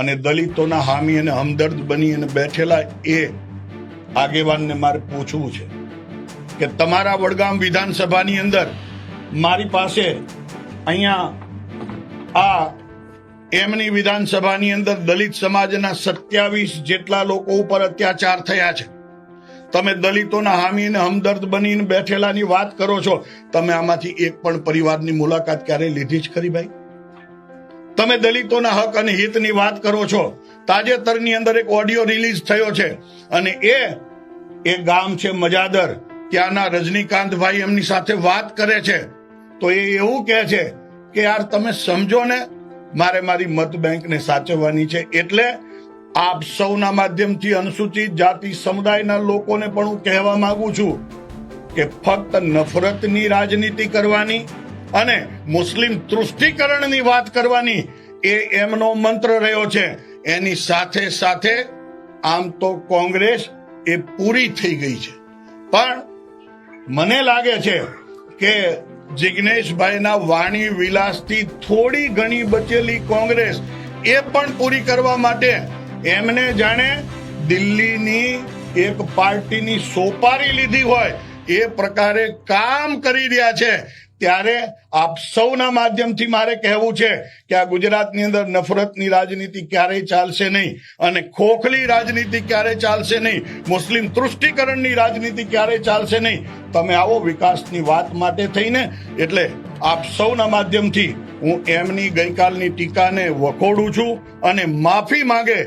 અને દલિતોના હામી અને હમદર્દ બની અને બેઠેલા એ આગેવાનને મારે પૂછવું છે કે તમારા વડગામ વિધાનસભાની અંદર મારી પાસે અહીંયા આ એમની વિધાનસભાની અંદર દલિત સમાજના સત્યાવીસ જેટલા લોકો ઉપર અત્યાચાર થયા છે. તમે દલિતોના હામી અને હમદર્દ બનીને બેઠેલાની વાત કરો છો. તમે આમાંથી એક પણ પરિવારની મુલાકાત ક્યારેય લીધી જ ખરી ભાઈ? તમે દલિતોના હક અને હિતની વાત કરો છો. તાજેતરની અંદર એક ઓડિયો રિલીઝ થયો છે. અને એ એ ગામ છે મજાદર. ત્યાંના રજનીકાંતભાઈ એમની સાથે વાત કરે છે. તો એ એવું કહે છે કે, યાર, તમે સમજો ને, મારે મારી મત બેંકને સાચવવાની છે. એટલે આપ સૌના માધ્યમથી અનુસૂચિત જાતિ સમુદાયના લોકોને પણ હું કહેવા માંગુ છું કે ફક્ત નફરતની રાજનીતિ કરવાની અને મુસ્લિમ તૃષ્ટિકરણની વાત કરવાની એ એમનો મંત્ર રહ્યો છે. એની સાથે સાથે આમ તો કોંગ્રેસ એ પૂરી થઈ ગઈ છે. પણ મને લાગે છે કે જિગ્નેશભાઈના વાણી વિલાસથી થોડી ઘણી બચેલી કોંગ્રેસ એ પણ પૂરી કરવા માટે એમને જાણે દિલ્હીની એક પાર્ટીની સોપારી લીધી હોય એ પ્રકારે કામ કરી રહ્યા છે. ત્યારે આપ સૌના માધ્યમથી મારે કહેવું છે કે આ ગુજરાતની અંદર નફરતની રાજનીતિ ક્યારેય ચાલશે નહીં અને ખોખલી રાજનીતિ ક્યારેય ચાલશે નહીં, મુસ્લિમ તૃષ્ટિકરણની રાજનીતિ ક્યારેય ચાલશે નહીં. તમે આવો વિકાસની વાત માટે થઈને, એટલે આપ સૌના માધ્યમથી હું એમની ગઈકાલની ટીકાને વખોડું છું અને માફી માંગે